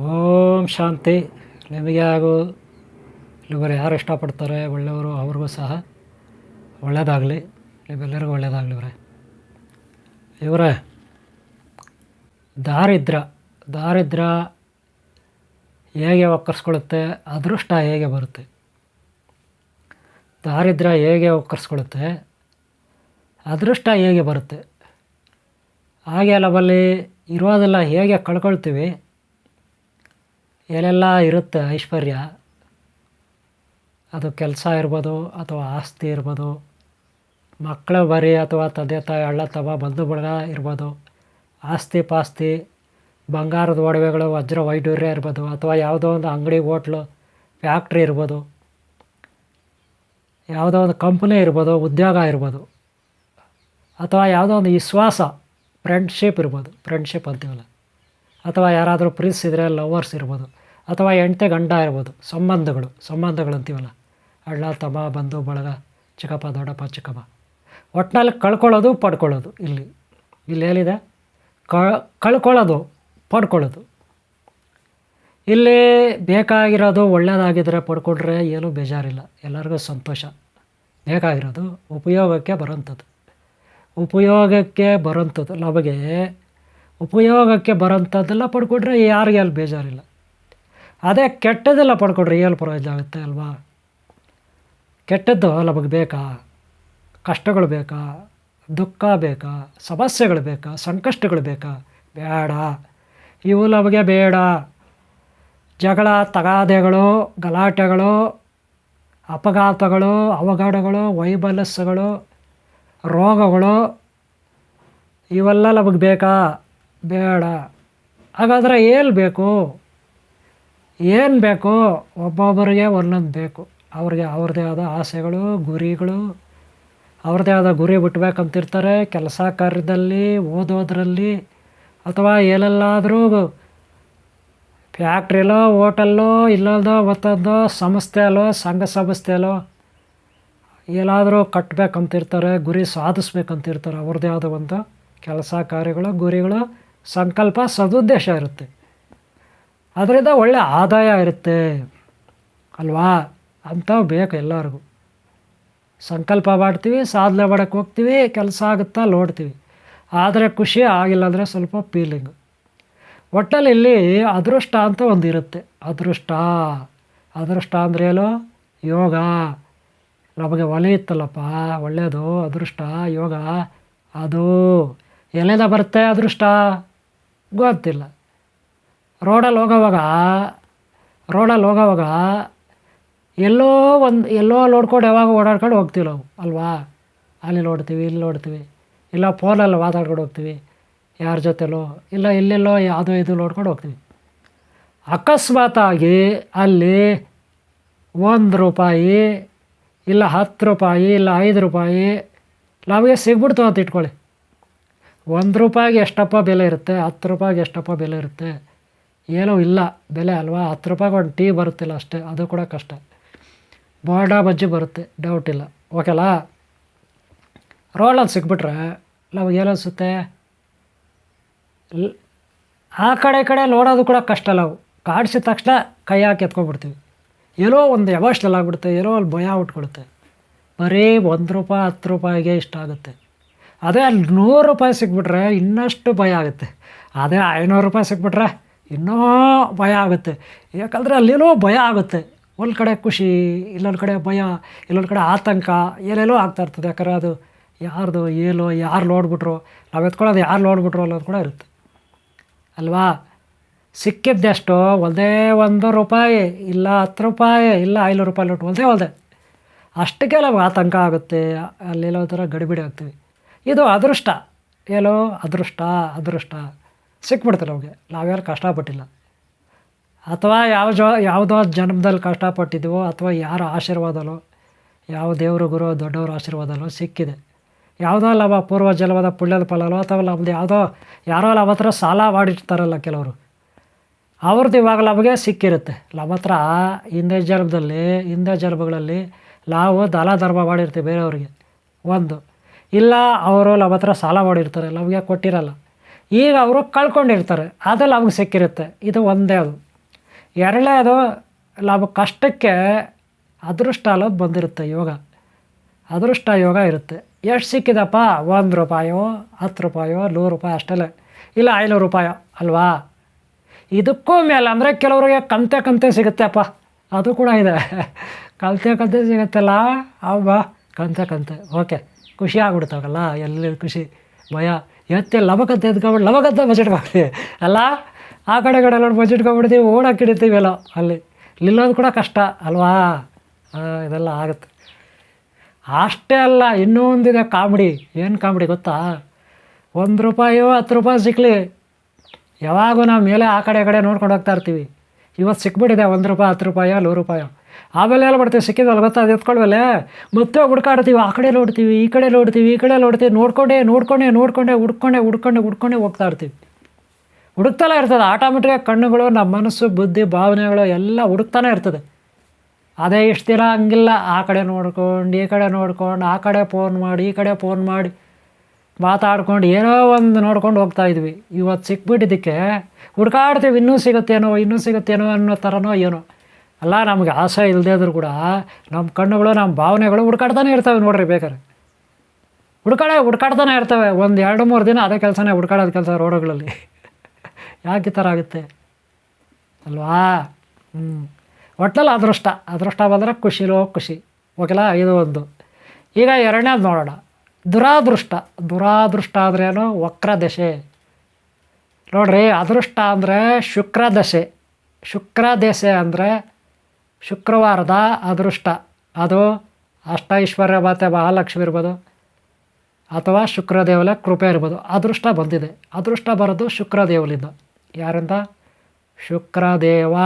ಓಂ ಶಾಂತಿ. ನಿಮಗೆ ಹಾಗೂ ಇವರು ಯಾರು ಇಷ್ಟಪಡ್ತಾರೆ ಒಳ್ಳೆಯವರು ಅವ್ರಿಗೂ ಸಹ ಒಳ್ಳೆಯದಾಗಲಿ ನಿಮ್ಮೆಲ್ಲರಿಗೂ ಒಳ್ಳೆಯದಾಗಲಿ ಇವರೇ. ಇವರೇ, ದಾರಿದ್ರ ದಾರಿದ್ರ ಹೇಗೆ ಒಕ್ಕರ್ಸ್ಕೊಳ್ಳುತ್ತೆ, ಅದೃಷ್ಟ ಹೇಗೆ ಬರುತ್ತೆ? ದಾರಿದ್ರ ಹೇಗೆ ಒಕ್ಕರ್ಸ್ಕೊಳ್ಳುತ್ತೆ, ಅದೃಷ್ಟ ಹೇಗೆ ಬರುತ್ತೆ? ಹಾಗೆ ನಮ್ಮಲ್ಲಿ ಇರೋದೆಲ್ಲ ಹೇಗೆ ಕಳ್ಕೊಳ್ತೀವಿ ಏನೆಲ್ಲ ಇರುತ್ತೆ ಐಶ್ವರ್ಯ. ಅದು ಕೆಲಸ ಇರ್ಬೋದು ಅಥವಾ ಆಸ್ತಿ ಇರ್ಬೋದು. ಮಕ್ಕಳ ಬರೀ ಅಥವಾ ತಂದೆ ತಾಯಿ ಅಣ್ಣ ತಮ್ಮ ಬಂಧು ಬಳಗ ಇರ್ಬೋದು. ಆಸ್ತಿ ಪಾಸ್ತಿ, ಬಂಗಾರದ ಒಡವೆಗಳು, ವಜ್ರ ವೈಡೂರ್ಯ ಇರ್ಬೋದು ಅಥವಾ ಯಾವುದೋ ಒಂದು ಅಂಗಡಿ, ಹೋಟ್ಲು, ಫ್ಯಾಕ್ಟ್ರಿ ಇರ್ಬೋದು. ಯಾವುದೋ ಒಂದು ಕಂಪ್ನಿ ಇರ್ಬೋದು, ಉದ್ಯೋಗ ಇರ್ಬೋದು. ಅಥವಾ ಯಾವುದೋ ಒಂದು ವಿಶ್ವಾಸ ಫ್ರೆಂಡ್ಶಿಪ್ ಇರ್ಬೋದು. ಫ್ರೆಂಡ್ಶಿಪ್ ಅಂತೀವಲ್ಲ. ಅಥವಾ ಯಾರಾದರೂ ಪ್ರಿನ್ಸ್ ಇದ್ದರೆ ಲವರ್ಸ್ ಇರ್ಬೋದು. ಅಥವಾ ಹೆಂಡತಿ ಗಂಡ ಇರ್ಬೋದು, ಸಂಬಂಧಗಳು ಸಂಬಂಧಗಳು ಅಂತೀವಲ್ಲ, ಅಣ್ಣ, ತಮ್ಮ, ಬಂಧು, ಬಳಗ, ಚಿಕ್ಕಪ್ಪ, ದೊಡ್ಡಪ್ಪ ಚಿಕ್ಕಪ್ಪ ಒಟ್ಟಿನಲ್ಲಿ ಕಳ್ಕೊಳ್ಳೋದು, ಪಡ್ಕೊಳ್ಳೋದು ಇಲ್ಲಿ. ಇಲ್ಲಿ ಏನಿದೆ? ಕಳ್ಕೊಳ್ಳೋದು, ಪಡ್ಕೊಳ್ಳೋದು. ಇಲ್ಲಿ ಬೇಕಾಗಿರೋದು ಒಳ್ಳೆಯದಾಗಿದ್ದರೆ ಪಡ್ಕೊಂಡ್ರೆ ಏನೂ ಬೇಜಾರಿಲ್ಲ. ಎಲ್ಲರಿಗೂ ಸಂತೋಷ. ಬೇಕಾಗಿರೋದು ಉಪಯೋಗಕ್ಕೆ ಬರೋಂಥದ್ದು. ಉಪಯೋಗಕ್ಕೆ ಬರೋಂಥದ್ದು. ನಮಗೆ ಉಪಯೋಗಕ್ಕೆ ಬರೋಂಥದ್ದೆಲ್ಲ ಪಡ್ಕೊಂಡ್ರೆ ಯಾರಿಗೆ ಅಲ್ಲಿ ಬೇಜಾರಿಲ್ಲ. ಅದೇ ಕೆಟ್ಟದೆಲ್ಲ ಪಡ್ಕೊಂಡ್ರೆ ಏನು ಪ್ರಯೋಜನ ಆಗುತ್ತೆ ಅಲ್ವಾ? ಕೆಟ್ಟದ್ದು ನಮಗೆ ಬೇಕಾ? ಕಷ್ಟಗಳು ಬೇಕಾ? ದುಃಖ ಬೇಕಾ? ಸಮಸ್ಯೆಗಳು ಬೇಕಾ? ಸಂಕಷ್ಟಗಳು ಬೇಕಾ? ಬೇಡ. ಇವು ನಮಗೆ ಬೇಡ. ಜಗಳ, ತಗಾದೆಗಳು, ಗಲಾಟೆಗಳು, ಅಪಘಾತಗಳು, ಅವಘಡಗಳು, ವೈಬಲಸ್ಸುಗಳು, ರೋಗಗಳು, ಇವೆಲ್ಲ ನಮಗೆ ಬೇಕಾ? ಬೇಡ. ಹಾಗಾದರೆ ಏನು ಬೇಕು? ಏನು ಬೇಕು ಒಬ್ಬೊಬ್ಬರಿಗೆ ಒಂದೊಂದು ಬೇಕು. ಅವ್ರಿಗೆ ಅವ್ರದ್ದೇ ಆದ ಆಸೆಗಳು, ಗುರಿಗಳು ಅವ್ರದ್ದೇ ಆದ ಗುರಿ ಬಿಟ್ಬೇಕಂತಿರ್ತಾರೆ. ಕೆಲಸ ಕಾರ್ಯದಲ್ಲಿ, ಓದೋದ್ರಲ್ಲಿ, ಅಥವಾ ಎಲ್ಲೆಲ್ಲಾದರೂ ಫ್ಯಾಕ್ಟ್ರಿಲೋ, ಹೋಟೆಲ್ಲೋ, ಇಲ್ಲದೋ ಸಂಸ್ಥೆ ಸಂಸ್ಥೆಯಲ್ಲೋ, ಸಂಘ ಸಂಸ್ಥೆಯಲ್ಲೋ ಎಲ್ಲಾದರೂ ಕಟ್ಟಬೇಕಂತಿರ್ತಾರೆ ಗುರಿ ಸಾಧಿಸ್ಬೇಕಂತಿರ್ತಾರೆ. ಅವ್ರದ್ದೇ ಆದ ಒಂದು ಕೆಲಸ ಕಾರ್ಯಗಳು, ಗುರಿಗಳು, ಸಂಕಲ್ಪ, ಸದುದ್ದೇಶ ಇರುತ್ತೆ. ಅದರಿಂದ ಒಳ್ಳೆ ಆದಾಯ ಇರುತ್ತೆ. ಅಲ್ವಾ? ಅಂಥವು ಬೇಕು ಎಲ್ಲರಿಗೂ. ಸಂಕಲ್ಪ ಮಾಡ್ತೀವಿ, ಸಾಧನೆ ಮಾಡೋಕ್ಕೆ ಹೋಗ್ತೀವಿ, ಕೆಲಸ ಆಗುತ್ತಾ ನೋಡ್ತೀವಿ. ಆದರೆ ಖುಷಿ ಆಗಿಲ್ಲ ಅಂದರೆ ಸ್ವಲ್ಪ ಫೀಲಿಂಗು ಒಟ್ಟಲ್ಲಿ ಇಲ್ಲಿ ಅದೃಷ್ಟ ಅಂತ ಒಂದು ಇರುತ್ತೆ. ಅದೃಷ್ಟ. ಅದೃಷ್ಟ ಅಂದ್ರೆ ಏನು? ಯೋಗ. ನಮಗೆ ಒಲಿಯುತ್ತಲ್ಲಪ್ಪ ಒಳ್ಳೆಯದು, ಅದೃಷ್ಟ, ಯೋಗ. ಅದು ಎಲ್ಲಿಂದ ಬರುತ್ತೆ ಅದೃಷ್ಟ? ಗೊತ್ತಿಲ್ಲ. ರೋಡಲ್ಲಿ ಹೋಗೋವಾಗ ರೋಡಲ್ಲಿ ಹೋಗೋವಾಗ ಎಲ್ಲೋ ಒಂದು, ಎಲ್ಲೋ ನೋಡ್ಕೊಂಡು ಯಾವಾಗ ಓಡಾಡ್ಕೊಂಡು ಹೋಗ್ತೀವಿ ನಾವು, ಅಲ್ವಾ? ಅಲ್ಲಿ ನೋಡ್ತೀವಿ ಇಲ್ಲಿ ನೋಡ್ತೀವಿ ಇಲ್ಲ ಫೋನಲ್ಲಿ ಮಾತಾಡ್ಕೊಂಡು ಹೋಗ್ತೀವಿ, ಯಾರ ಜೊತೆಲೋ, ಇಲ್ಲ ಎಲ್ಲೆಲ್ಲೋ ಯಾವುದೋ ಇದು ನೋಡ್ಕೊಂಡು ಹೋಗ್ತೀವಿ. ಅಕಸ್ಮಾತಾಗಿ ಅಲ್ಲಿ ಒಂದು ರೂಪಾಯಿ, ಇಲ್ಲ ಹತ್ತು ರೂಪಾಯಿ, ಇಲ್ಲ ಐದು ರೂಪಾಯಿ ನಮಗೆ ಸಿಗ್ಬಿಡ್ತು ಅಂತ ಇಟ್ಕೊಳ್ಳಿ. ಒಂದು ರೂಪಾಯಿಗೆ ಎಷ್ಟಪ್ಪ ಬೆಲೆ ಇರುತ್ತೆ, ಹತ್ತು ರೂಪಾಯಿಗೆ ಎಷ್ಟಪ್ಪ ಬೆಲೆ ಇರುತ್ತೆ? ಏನೂ ಇಲ್ಲ, ಬೆಲೆ ಅಲ್ವಾ? ಹತ್ತು ರೂಪಾಯಿಗೆ ಒಂದು ಟೀ ಬರುತ್ತಿಲ್ಲ ಅಷ್ಟೇ, ಅದು ಕೂಡ ಕಷ್ಟ. ಬೋಂಡ ಬಜ್ಜಿ ಬರುತ್ತೆ ಡೌಟ್ ಇಲ್ಲ. ಓಕೆಲಾ ರೋಡಲ್ಲಿ ಸಿಕ್ಬಿಟ್ರೆ ನಮಗೆ ಏನು ಅನಿಸುತ್ತೆ? ಲ್- ಆ ಕಡೆ ಕಡೆ ನೋಡೋದು ಕೂಡ ಕಷ್ಟ ನಾವು. ಕಾಡಿಸಿದ ತಕ್ಷಣ ಕೈ ಹಾಕಿ ಎತ್ಕೊಂಡ್ಬಿಡ್ತೀವಿ. ಏನೋ ಒಂದು ಎಮೋಷ್ನಲ್ ಆಗಿಬಿಡುತ್ತೆ, ಏನೋ ಅಲ್ಲಿ ಭಯ ಉಟ್ಕೊಡುತ್ತೆ ಬರೀ ಒಂದು ರೂಪಾಯಿ, ಹತ್ತು ರೂಪಾಯಿಗೆ ಇಷ್ಟ ಆಗುತ್ತೆ. ಅದೇ ಅಲ್ಲಿ ನೂರು ರೂಪಾಯಿ ಸಿಕ್ಬಿಟ್ರೆ ಇನ್ನಷ್ಟು ಭಯ ಆಗುತ್ತೆ. ಅದೇ ಐನೂರು ರೂಪಾಯಿ ಸಿಕ್ಬಿಟ್ರೆ ಇನ್ನೂ ಭಯ ಆಗುತ್ತೆ. ಯಾಕಂದರೆ ಅಲ್ಲೇನೋ ಭಯ ಆಗುತ್ತೆ. ಒಂದು ಕಡೆ ಖುಷಿ ಇಲ್ಲೊಂದು ಕಡೆ ಭಯ ಇಲ್ಲೊಂದು ಕಡೆ ಆತಂಕ, ಏನೇನೋ ಆಗ್ತಾ ಇರ್ತದೆ. ಯಾಕಂದ್ರೆ ಅದು ಯಾರ್ದು ಏನು, ಯಾರು ನೋಡ್ಬಿಟ್ರು, ನಾವು ಎತ್ಕೊಳ್ಳೋದು ಯಾರು ನೋಡ್ಬಿಟ್ರು ಅನ್ನೋದು ಕೂಡ ಇರುತ್ತೆ. ಅಲ್ವಾ? ಸಿಕ್ಕಿದ್ದೆಷ್ಟು ಒಂದೇ ಒಂದು ರೂಪಾಯಿ, ಇಲ್ಲ ಹತ್ತು ರೂಪಾಯಿ, ಇಲ್ಲ ಐನೂರು ರೂಪಾಯಿ ನೋಟು ಒಂದೇ ಒಂದೇ. ಅಷ್ಟಕ್ಕೆ ನಮ್ಗೆ ಆತಂಕ ಆಗುತ್ತೆ. ಅಲ್ಲೆಲ್ಲೋ ಥರ ಗಡಿಬಿಡಿ ಆಗ್ತೀವಿ. ಇದು ಅದೃಷ್ಟ. ಏನೋ ಅದೃಷ್ಟ ಅದೃಷ್ಟ. ಸಿಕ್ಬಿಡುತ್ತೆ ನಮಗೆ. ನಾವ್ಯಾರು ಕಷ್ಟಪಟ್ಟಿಲ್ಲ. ಅಥವಾ ಯಾವ ಜ, ಯಾವುದೋ ಜನ್ಮದಲ್ಲಿ ಕಷ್ಟಪಟ್ಟಿದ್ವೋ ಅಥವಾ ಯಾರ ಆಶೀರ್ವಾದನೋ ಯಾವ ದೇವರು ಗುರು, ದೊಡ್ಡವರ ಆಶೀರ್ವಾದನೋ ಸಿಕ್ಕಿದೆ. ಯಾವುದೋ ಲಾಭ ಪೂರ್ವ ಜಲವಾದ ಪುಣ್ಯದ ಫಲನೋ ಅಥವಾ ನಮ್ದು ಯಾವುದೋ, ಯಾರೋ ನಮ್ಮ ಹತ್ರ ಸಾಲ ಮಾಡಿರ್ತಾರಲ್ಲ ಕೆಲವರು. ಅವ್ರದ್ದು ಇವಾಗ ನಮಗೆ ಸಿಕ್ಕಿರುತ್ತೆ. ನಮ್ಮ ಹತ್ರ ಹಿಂದೆ ಜನ್ಮದಲ್ಲಿ, ಹಿಂದೆ ಜನ್ಮಗಳಲ್ಲಿ ನಾವು ದಲ ಧರ್ಮ ಮಾಡಿರ್ತೀವಿ ಬೇರೆಯವ್ರಿಗೆ. ಒಂದು. ಇಲ್ಲ, ಅವರು ನಮ್ಮ ಹತ್ರ ಸಾಲ ಮಾಡಿರ್ತಾರೆ. ನಮಗೆ ಕೊಟ್ಟಿರಲ್ಲ. ಈಗ ಅವರು ಕಳ್ಕೊಂಡಿರ್ತಾರೆ. ಅದು ಲಾಭಕ್ಕೆ ಸಿಕ್ಕಿರುತ್ತೆ. ಇದು ಒಂದೇ ಅದು. ಎರಡನೇದು, ಲಾಭ ಕಷ್ಟಕ್ಕೆ ಅದೃಷ್ಟ ಅನ್ನೋದು ಬಂದಿರುತ್ತೆ ಯೋಗ. ಅದೃಷ್ಟ ಯೋಗ ಇರುತ್ತೆ. ಎಷ್ಟು ಸಿಕ್ಕಿದಪ್ಪ? ಒಂದು ರೂಪಾಯೋ, ಹತ್ತು ರೂಪಾಯೋ, ನೂರು ರೂಪಾಯಿ ಅಷ್ಟೇ ಇಲ್ಲ, ಐನೂರು ರೂಪಾಯೋ ಅಲ್ವಾ? ಇದಕ್ಕೂ ಮೇಲೆ ಅಂದರೆ ಕೆಲವರಿಗೆ ಕಂತೆ ಕಂತೆ ಸಿಗುತ್ತೆಪ್ಪ ಅದು ಕೂಡ ಇದೆ. ಕಲ್ತೆ ಕಂತೆ ಸಿಗುತ್ತಲ್ಲ? ಅವ ಕಂತೆ ಕಂತೆ. ಓಕೆ. ಖುಷಿ ಆಗ್ಬಿಡ್ತಾವಲ್ಲ ಎಲ್ಲಿ ಖುಷಿ? ಭಯ. ಎತ್ತೆ ಲವಕಂತೆ ಎದ್ಕೊಬಿಟ್ಟು ಬಜೆಟ್ ಬಚ್ಚಿಟ್ಕೊಬಿಡ್ತೀವಿ ಅಲ್ಲ, ಆ ಕಡೆ ಕಡೆ ನೋಡಿ ಬಜೆಟ್ಕೊಂಡ್ಬಿಡ್ತೀವಿ ಓಡಕ್ಕೆ ಹಿಡಿತೀವಲ್ಲ ಅಲ್ಲಿ. ಇಲ್ಲೋದು ಕೂಡ ಕಷ್ಟ, ಅಲ್ವಾ? ಇದೆಲ್ಲ ಆಗುತ್ತೆ. ಅಷ್ಟೇ ಅಲ್ಲ ಇನ್ನೂ ಒಂದಿದೆ ಕಾಮಿಡಿ. ಏನು ಕಾಮಿಡಿ ಗೊತ್ತಾ? ಒಂದು ರೂಪಾಯೋ ಹತ್ತು ರೂಪಾಯಿ ಸಿಕ್ಕಲಿ ಯಾವಾಗೂ ನಾವು ಮೇಲೆ ಆ ಕಡೆ ಕಡೆ ನೋಡ್ಕೊಂಡು ಹೋಗ್ತಾ ಇರ್ತೀವಿ. ಇವತ್ತು ಸಿಕ್ಬಿಟ್ಟಿದೆ ಒಂದು ರೂಪಾಯಿ, ಹತ್ತು ರೂಪಾಯೋ, ನೂರು ರೂಪಾಯೋ. ಆಮೇಲೆ ಎಲ್ಲ ಮಾಡ್ತೀವಿ? ಸಿಕ್ಕಿದ್ವಲ್ಲ ಗೊತ್ತಾ ಅದು ಎತ್ಕೊಳ್ಬೇಲೆ ಮತ್ತೆ ಹುಡ್ಕಾಡ್ತೀವಿ, ಆ ಕಡೆ ನೋಡ್ತೀವಿ, ಈ ಕಡೆ ನೋಡ್ತೀವಿ, ಈ ಕಡೆ ನೋಡ್ತೀವಿ, ನೋಡ್ಕೊಂಡೇ ನೋಡ್ಕೊಂಡೇ ನೋಡ್ಕೊಂಡೇ, ಹುಡ್ಕೊಂಡೇ ಹುಡ್ಕೊಂಡೇ ಹುಡ್ಕೊಂಡೇ ಹೋಗ್ತಾ ಇರ್ತೀವಿ. ಹುಡುಕ್ತಲೇ ಇರ್ತದೆ ಆಟೋಮೆಟಿಕಾಗಿ ಕಣ್ಣುಗಳು, ನಮ್ಮ ಮನಸ್ಸು, ಬುದ್ಧಿ, ಭಾವನೆಗಳು ಎಲ್ಲ ಹುಡುಕ್ತಾನೆ ಇರ್ತದೆ. ಅದೇ ಇಷ್ಟು ದಿನ ಹಂಗಿಲ್ಲ, ಆ ಕಡೆ ನೋಡ್ಕೊಂಡು, ಈ ಕಡೆ ನೋಡ್ಕೊಂಡು, ಆ ಕಡೆ ಫೋನ್ ಮಾಡಿ, ಈ ಕಡೆ ಫೋನ್ ಮಾಡಿ, ಮಾತಾಡ್ಕೊಂಡು, ಏನೋ ಒಂದು ನೋಡ್ಕೊಂಡು ಹೋಗ್ತಾ ಇದ್ವಿ. ಇವತ್ತು ಸಿಕ್ಬಿಟ್ಟಿದ್ದಕ್ಕೆ ಹುಡ್ಕಾಡ್ತೀವಿ, ಇನ್ನೂ ಸಿಗುತ್ತೇನೋ ಇನ್ನೂ ಸಿಗುತ್ತೇನೋ ಅನ್ನೋ ಥರನೋ ಏನೋ. ಅಲ್ಲ, ನಮಗೆ ಆಸೆ ಇಲ್ಲದೆ ಆದರೂ ಕೂಡ ನಮ್ಮ ಕಣ್ಣುಗಳು ನಮ್ಮ ಭಾವನೆಗಳು ಹುಡ್ಕಾಡ್ತಾನೆ ಇರ್ತವೆ ನೋಡ್ರಿ ಬೇಕಾದ್ರೆ. ಹುಡ್ಕಾಡ, ಹುಡ್ಕಾಡ್ತಾನೆ ಇರ್ತವೆ. ಒಂದು ಎರಡು, ಮೂರು ದಿನ ಅದೇ ಕೆಲಸನೇ ಹುಡ್ಕಾಡೋದು ಕೆಲಸ ರೋಡುಗಳಲ್ಲಿ. ಯಾಕೆ ಈ ಥರ ಆಗುತ್ತೆ? ಅಲ್ವಾ? ಹ್ಞೂ ಒಟ್ಟಲ್ಲಿ ಅದೃಷ್ಟ. ಅದೃಷ್ಟ ಬಂದರೆ ಖುಷಿಲೋ ಖುಷಿ. ಓಕೆಲ್ಲ ಇದು ಒಂದು. ಈಗ ಎರಡನೇದು ನೋಡೋಣ. ದುರಾದೃಷ್ಟ. ದುರಾದೃಷ್ಟ ಅಂದ್ರೇನು ವಕ್ರ ದಶೆ ನೋಡ್ರಿ, ಅದೃಷ್ಟ ಅಂದರೆ ಶುಕ್ರ ದಶೆ ಶುಕ್ರ ದಶೆ ಅಂದರೆ ಶುಕ್ರವಾರದ ಅದೃಷ್ಟ. ಅದು ಅಷ್ಟೈಶ್ವರ್ಯ ಮಾತೆ ಮಹಾಲಕ್ಷ್ಮಿ ಇರ್ಬೋದು. ಅಥವಾ ಶುಕ್ರದೇವಲ ಕೃಪೆ ಇರ್ಬೋದು. ಅದೃಷ್ಟ ಬಂದಿದೆ. ಅದೃಷ್ಟ ಬರೋದು ಶುಕ್ರದೇವಲಿಂದ. ಯಾರಿಂದ? ಶುಕ್ರದೇವ.